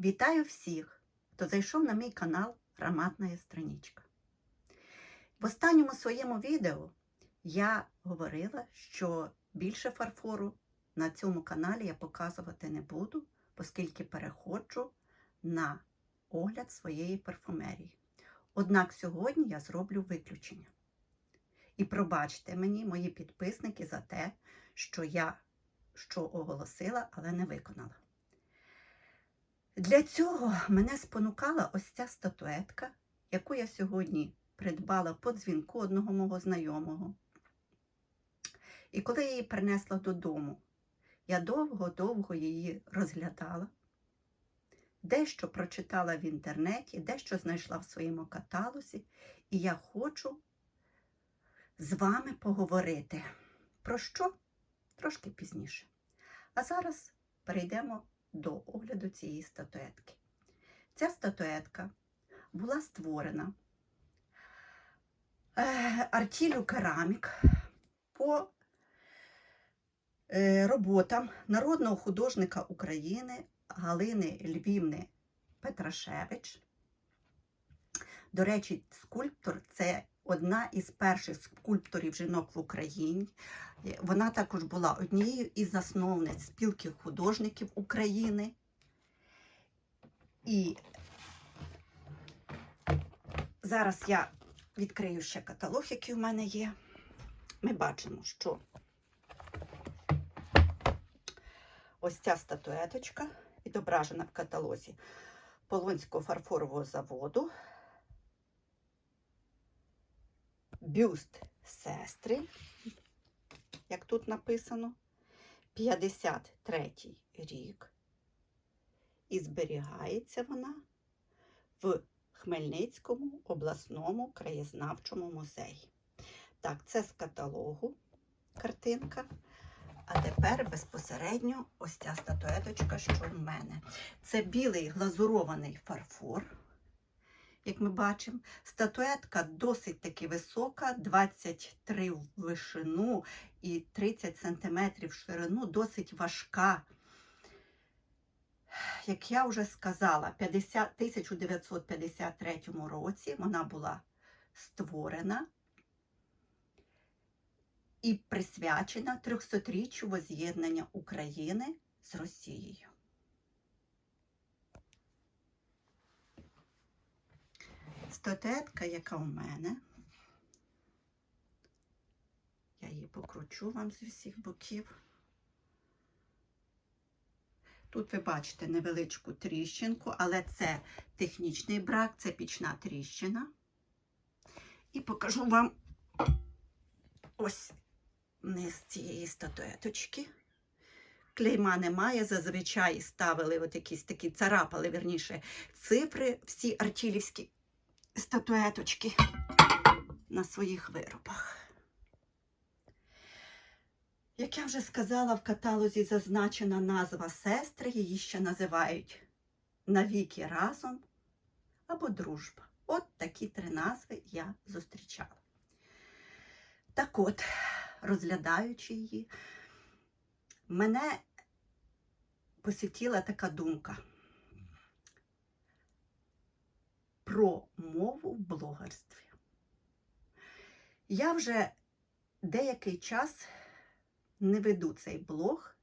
Вітаю всіх, хто зайшов на мій канал Граматна страничка. В останньому своєму відео я говорила, що більше фарфору на цьому каналі я показувати не буду, оскільки переходжу на огляд своєї парфумерії. Однак сьогодні я зроблю виключення. І пробачте мені, мої підписники, за те, що я що оголосила, але не виконала. Для цього мене спонукала ось ця статуетка, яку я сьогодні придбала по дзвінку одного мого знайомого. І коли я її принесла додому, я довго-довго її розглядала, дещо прочитала в інтернеті, дещо знайшла в своєму каталозі, і я хочу з вами поговорити. Про що? Трошки пізніше. А зараз перейдемо до огляду цієї статуетки. Ця статуетка була створена е, артілю керамік по е, роботам народного художника України Галини Львівни Петрашевич. До речі, скульптор це одна із перших скульпторів жінок в Україні. Вона також була однією із засновниць спілки художників України. І зараз я відкрию ще каталог, який в мене є. Ми бачимо, що ось ця статуеточка відображена в каталозі Полонського фарфорового заводу. Бюст сестри, як тут написано, 53 рік. І зберігається вона в Хмельницькому обласному краєзнавчому музеї. Так, це з каталогу картинка. А тепер безпосередньо ось ця статуеточка, що в мене. Це білий глазурований фарфор. Як ми бачимо, статуетка досить таки висока, 23 в вишину і 30 см в ширину, досить важка. Як я вже сказала, 50, 1953 році вона була створена і присвячена 300-річчю воз'єднання України з Росією. Статуетка, яка у мене, я її покручу вам з усіх боків. Тут ви бачите невеличку тріщинку, але це технічний брак, це пічна тріщина. І покажу вам ось низ цієї статуеточки. Клейма немає, зазвичай ставили от якісь такі царапали, верніше, цифри, всі артілівські статуеточки на своїх виробах. Як я вже сказала, в каталозі зазначена назва сестри, її ще називають навіки разом або дружба. От такі три назви я зустрічала. Так от, розглядаючи її, мене посітіла така думка про мову в блогерстві. Я вже деякий час не веду цей блог,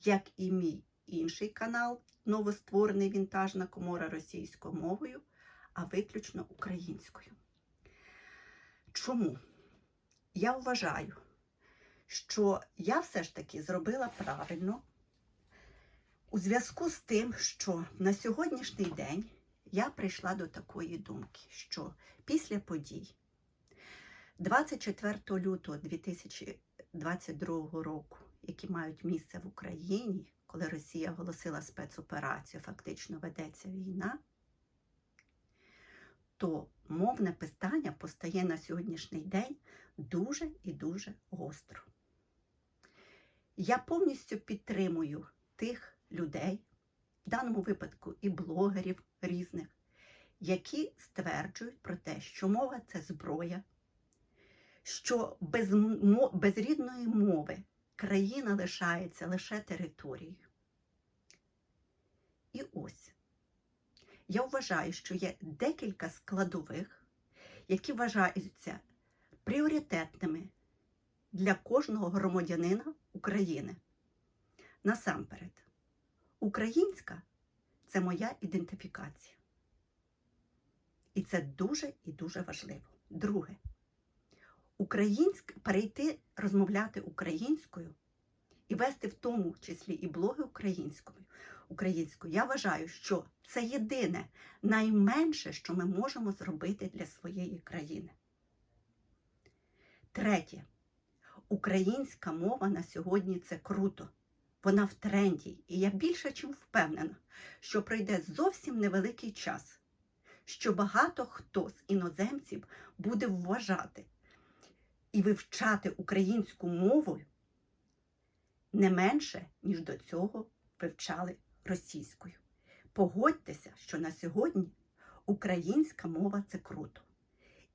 як і мій інший канал, новостворений вінтажна комора російською мовою, а виключно українською. Чому? Я вважаю, що я все ж таки зробила правильно у зв'язку з тим, що на сьогоднішній день я прийшла до такої думки, що після подій 24 лютого 2022 року, які мають місце в Україні, коли Росія оголосила спецоперацію, фактично ведеться війна, то мовне питання постає на сьогоднішній день дуже і дуже гостро. Я повністю підтримую тих людей, даному випадку і блогерів різних, які стверджують про те, що мова це зброя, що без, без рідної мови країна лишається лише територією. І ось я вважаю, що є декілька складових, які вважаються пріоритетними для кожного громадянина України. Насамперед, українська це моя ідентифікація. І це дуже і дуже важливо. Друге, українськ, перейти розмовляти українською і вести в тому числі і блоги українською. Українською. Я вважаю, що це єдине найменше, що ми можемо зробити для своєї країни. Третє. Українська мова на сьогодні це круто. Вона в тренді. І я більше чим впевнена, що пройде зовсім невеликий час, що багато хто з іноземців буде вважати і вивчати українську мову не менше, ніж до цього вивчали російською. Погодьтеся, що на сьогодні українська мова це круто.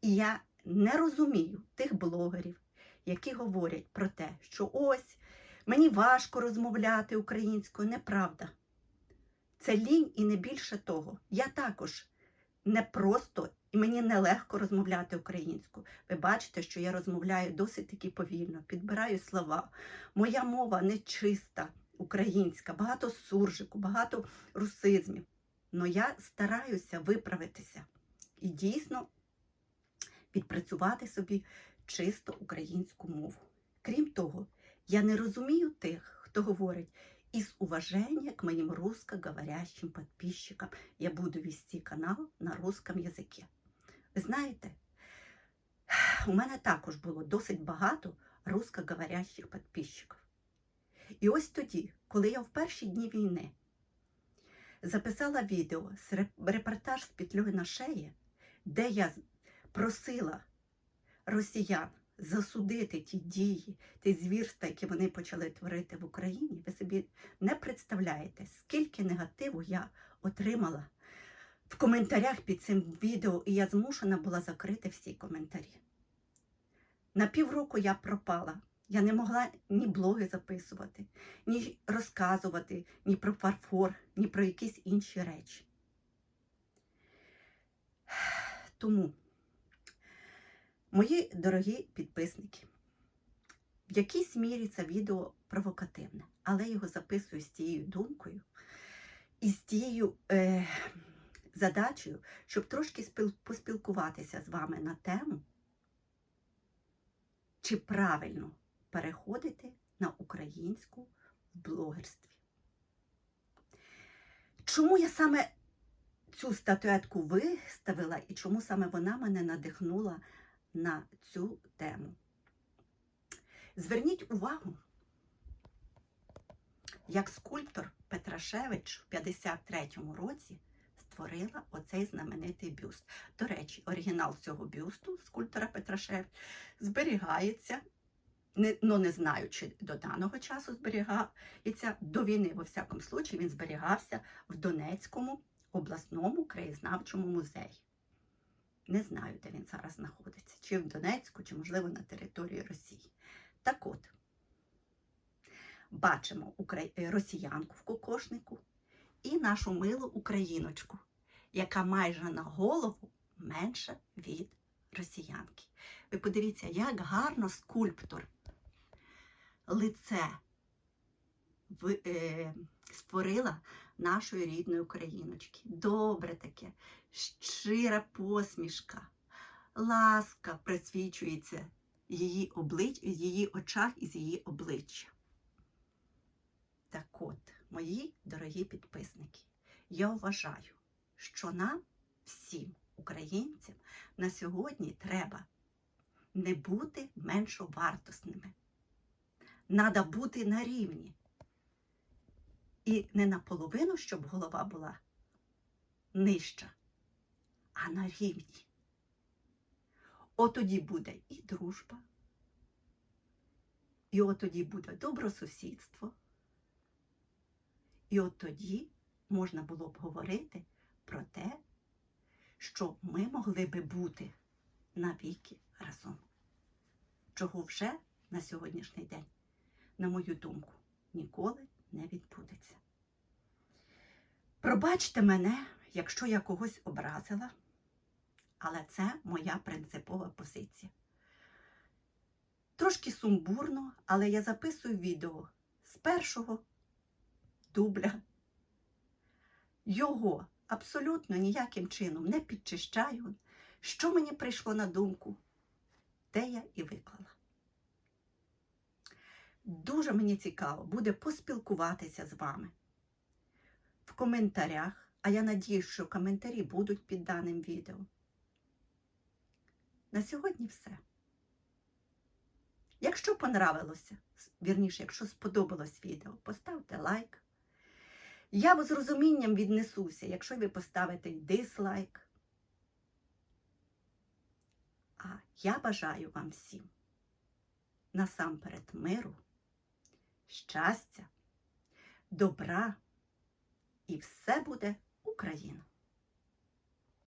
І я не розумію тих блогерів, які говорять про те, що ось мені важко розмовляти українською. Неправда. Це лінь і не більше того. Я також не просто і мені нелегко розмовляти українською. Ви бачите, що я розмовляю досить таки повільно, підбираю слова. Моя мова не чиста українська, багато суржику, багато русизмів. Но я стараюся виправитися і дійсно відпрацювати собі чисто українську мову. Крім того, я не розумію тих, хто говорить, из уважения к моим русскоговорящим подписчикам я буду вести канал на русском язикі. Ви знаєте, у мене також було досить багато русскоговорящих підписчиків. І ось тоді, коли я в перші дні війни записала відео з репортаж з петлею на шеї, де я просила росіян засудити ті дії, ті звірства, які вони почали творити в Україні, ви собі не представляєте, скільки негативу я отримала в коментарях під цим відео, і я змушена була закрити всі коментарі. На півроку я пропала. Я не могла ні блоги записувати, ні розказувати ні про фарфор, ні про якісь інші речі. Тому, мої дорогі підписники, в якійсь мірі це відео провокативне, але я його записую з тією думкою і з тією е, задачею, щоб трошки спіл, поспілкуватися з вами на тему, чи правильно переходити на українську в блогерстві. Чому я саме цю статуетку виставила і чому саме вона мене надихнула на цю тему? Зверніть увагу, як скульптор Петрашевич в 53-му році створила оцей знаменитий бюст. До речі, оригінал цього бюсту скульптора Петрашевич зберігається не, ну не знаю, чи до даного часу зберігається до війни, во всякому случаї, він зберігався в Донецькому обласному краєзнавчому музеї. Не знаю, де він зараз знаходиться, чи в Донецьку, чи, можливо, на території Росії. Так от, бачимо росіянку в кокошнику і нашу милу україночку, яка майже на голову менша від росіянки. Ви подивіться, як гарно скульптор лице е, створила нашої рідної україночки. Добре таке, щира посмішка, ласка присвічується її облич... її очах і з її обличчя. Так от, мої дорогі підписники, я вважаю, що нам, всім українцям, на сьогодні треба не бути меншовартосними. Надо бути на рівні. І не наполовину, щоб голова була нижча, а на рівні. От тоді буде і дружба, і от тоді буде добросусідство. І от тоді можна було б говорити про те, що ми могли би бути навіки разом, чого вже на сьогоднішній день на мою думку, ніколи не відбудеться. Пробачте мене, якщо я когось образила, але це моя принципова позиція. Трошки сумбурно, але я записую відео з першого дубля. Його абсолютно ніяким чином не підчищаю. Що мені прийшло на думку, те я і виклала. Дуже мені цікаво буде поспілкуватися з вами в коментарях, а я надіюсь, що коментарі будуть під даним відео. На сьогодні все. Якщо понравилося, вірніше, якщо сподобалось відео, поставте лайк. Я з розумінням віднесуся, якщо ви поставите дизлайк. А я бажаю вам всім насамперед миру, щастя, добра і все буде Україна!